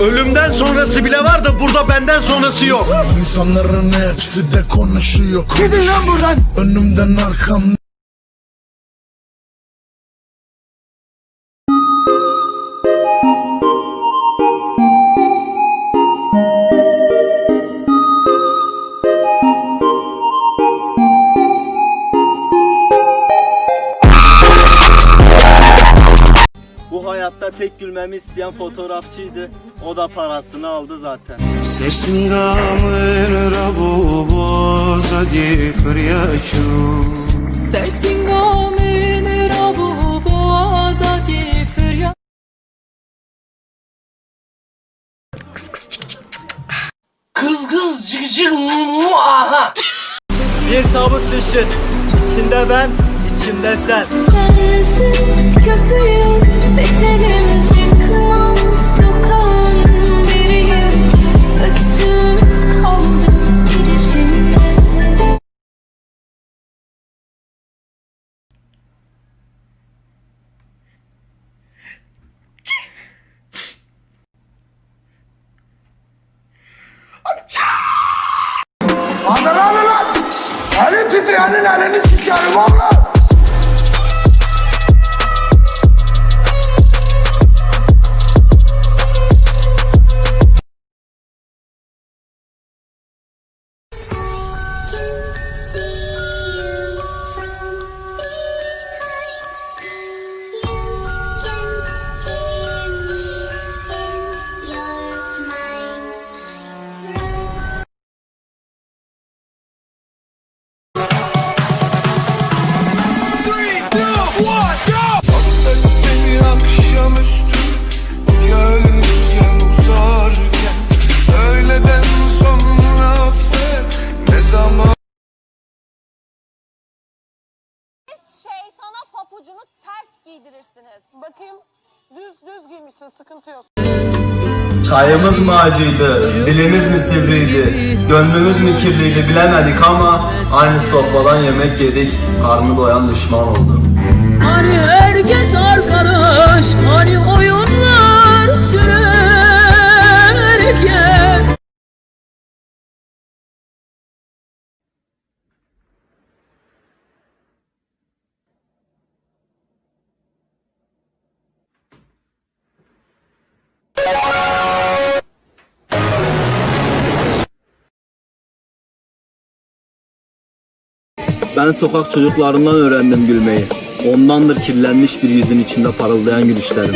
Ölümden sonrası bile var da burada benden sonrası yok. İnsanların hepsi de konuşuyor Gidin lan buradan Önümden arkamdan gülmemi isteyen fotoğrafçıydı. O da parasını aldı zaten. Sersingamın rabu boza di fıryaçu Sersingamın rabu boğaza diye feryat Bir tabut düşün. İçinde ben, içimde sen. Sensiz kötüyüm Beterim çıkmam papucunu ters giydirirsiniz. Bakayım düz düz giymişsin sıkıntı yok. Çayımız mı acıydı, dilimiz mi sivriydi, gönlümüz mü kirliydi bilemedik ama aynı sofradan yemek yedik, karnı doyan düşman oldu. Hani herkes arkadaş Hani Ben sokak çocuklarından öğrendim gülmeyi. Ondandır kirlenmiş bir yüzün içinde parıldayan gülüşlerim.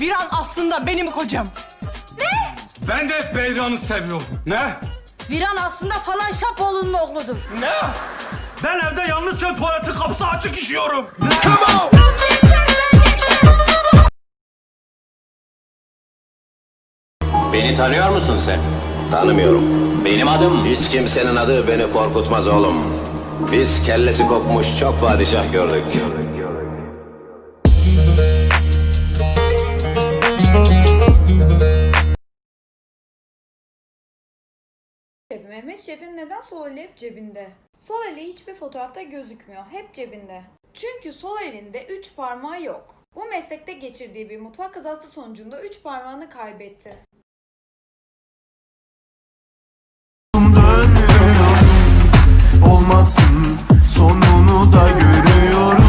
Viran aslında benim kocam. Ben de Beyran'ı seviyordum. Ne? Viran aslında falan Şapoğlu'nun oğludur. Ne? Ben evde yalnızken tuvaletin kapısı açık işiyorum. Beni tanıyor musun sen? Tanımıyorum Benim adım Hiç kimsenin adı beni korkutmaz oğlum Biz kellesi kopmuş çok padişah gördük Mehmet Şef'in neden sol eli hep cebinde? Sol eli hiçbir fotoğrafta gözükmüyor. Hep cebinde. Çünkü sol elinde 3 parmağı yok. Bu meslekte geçirdiği bir mutfak kazası sonucunda 3 parmağını kaybetti. Olmasın sonunu da görüyorum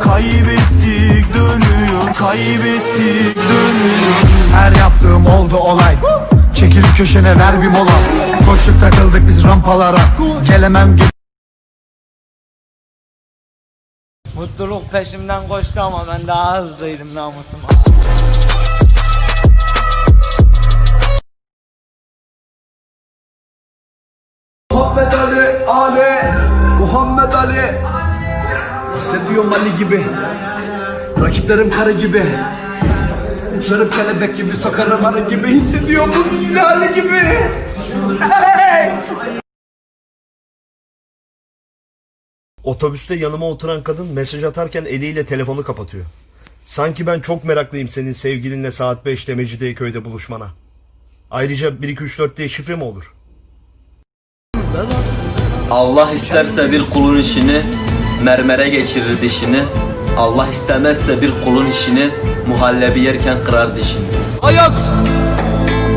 Kaybettik dönüyor Kaybettik dönüyor Her yaptığım oldu olay Çekil köşene ver bir mola. Koştuk takıldık biz rampalara. Gelemem ge- Mutluluk peşimden koştu ama ben daha hızlıydım namusuma. Muhammed Ali, Ali, Muhammed Ali. Hissediyorum Ali gibi. Rakiplerim karı gibi Uçarım kelebek gibi, sokarım arı gibi Hissediyorum Ali gibi hey! Otobüste yanıma oturan kadın mesaj atarken eliyle telefonu kapatıyor. Sanki ben çok meraklıyım senin sevgilinle saat 5'te Mecidiyeköy'de buluşmana. Ayrıca 1 2 3 4 diye şifre mi olur? Allah isterse bir kulun işini mermere geçirir dişini. Allah istemezse bir kulun işini muhallebi yerken kırar dişini. Hayat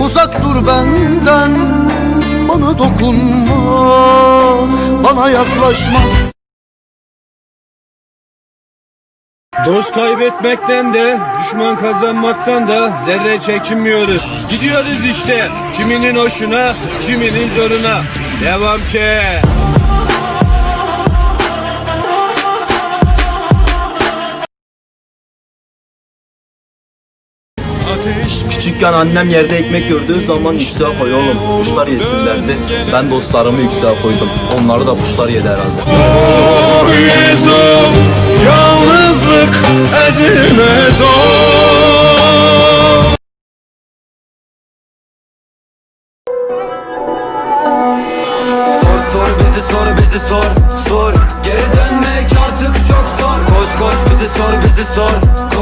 uzak dur benden Bana dokunma Bana yaklaşma Dost kaybetmekten de, düşman kazanmaktan da zerre çekinmiyoruz. Gidiyoruz işte, kiminin hoşuna, kiminin zoruna. Devam ki. Küçükken annem yerde ekmek gördüğü zaman yükseğe koy oğlum. Kuşlar yesinlerdi. Ben dostlarımı yükseğe koydum. Onları da kuşlar yedi herhalde. Yalnızlık ezilmez Sor sor bizi sor bizi sor sor Geri dönmek artık çok zor Koş koş bizi sor bizi sor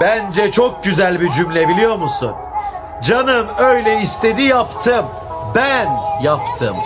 Bence çok güzel bir cümle biliyor musun? Canım öyle istedi yaptım. Ben yaptım.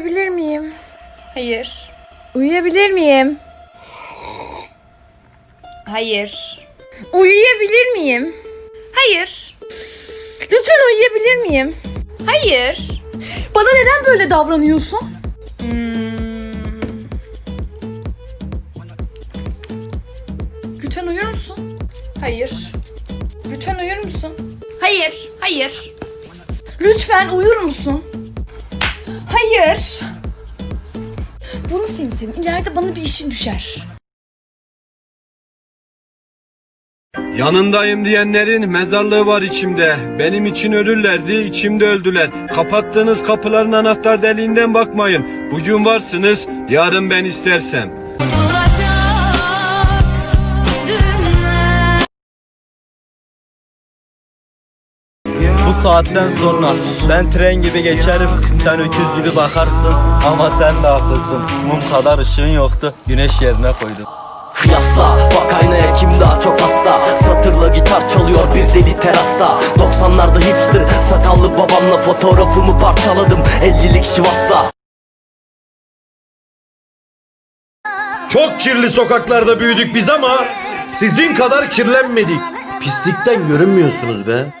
Uyuyabilir miyim? Hayır. Uyuyabilir miyim? Hayır. Uyuyabilir miyim? Hayır. Lütfen uyuyabilir miyim? Hayır. Bana neden böyle davranıyorsun? Hmm. Lütfen uyur musun? Hayır. Lütfen uyur musun? Hayır. Hayır. Lütfen uyur musun? Hayır. Bunu senin senin. İleride bana bir işin düşer. Yanındayım diyenlerin mezarlığı var içimde. Benim için ölürlerdi, içimde öldüler. Kapattığınız kapıların anahtar deliğinden bakmayın. Bugün varsınız, yarın ben istersem. Saatten sonra ben tren gibi geçerim, sen öküz gibi bakarsın ama sen de haklısın. Mum kadar ışığın yoktu, güneş yerine koydum. Kıyasla bak aynaya kim daha çok hasta Satırla gitar çalıyor bir deli terasta 90'larda hipster sakallı babamla fotoğrafımı parçaladım 50'lik Sivas'la Çok kirli sokaklarda büyüdük biz ama sizin kadar kirlenmedik. Pislikten görünmüyorsunuz be.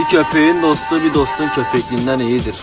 Bir köpeğin dostu bir dostun köpekliğinden iyidir.